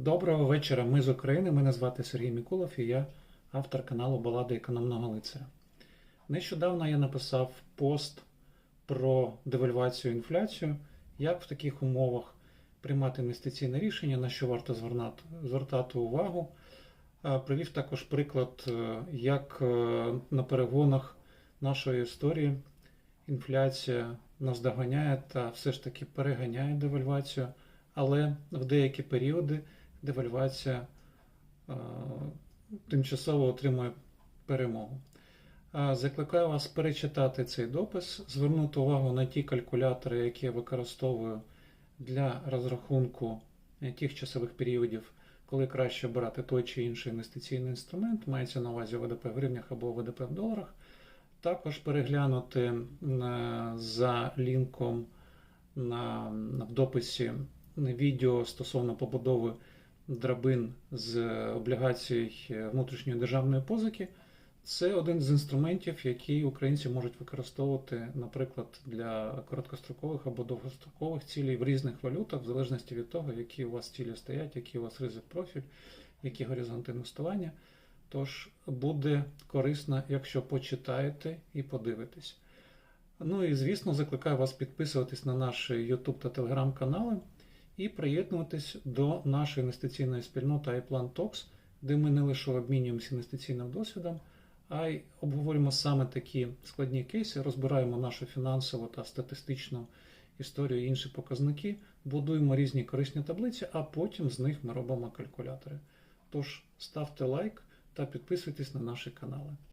Доброго вечора. Ми з України. Мене звати Сергій Мікулов і я автор каналу Балади економного лицаря. Нещодавно я написав пост про девальвацію інфляцію, як в таких умовах приймати інвестиційне рішення, на що варто звертати увагу. Е, Привів також приклад, е, як е, на перегонах нашої історії інфляція наздоганяє та все ж таки переганяє девальвацію, але в деякі періоди девальвація е, тимчасово отримує перемогу. Закликаю вас перечитати цей допис, звернути увагу на ті калькулятори, які я використовую для розрахунку е, тих часових періодів, коли краще обирати той чи інший інвестиційний інструмент, мається на увазі ВДП в гривнях або ВДП в доларах. Також переглянути е, за лінком на- в дописі відео стосовно побудови драбин з облігацій е, внутрішньої державної позики. Це один з інструментів, які українці можуть використовувати, наприклад, для короткострокових або довгострокових цілей в різних валютах, в залежності від того, які у вас цілі стоять, який у вас ризик профіль, які горизонти інвестування. Тож буде корисно, якщо почитаєте і подивитесь. Ну і звісно, закликаю вас підписуватись на наші YouTube та Telegram канали і приєднуватись до нашої інвестиційної спільноти iPlan Talks, де ми не лише обмінюємося інвестиційним досвідом, а й обговорюємо саме такі складні кейси, розбираємо нашу фінансову та статистичну історію і інші показники, будуємо різні корисні таблиці, а потім з них ми робимо калькулятори. Тож ставте лайк та підписуйтесь на наші канали.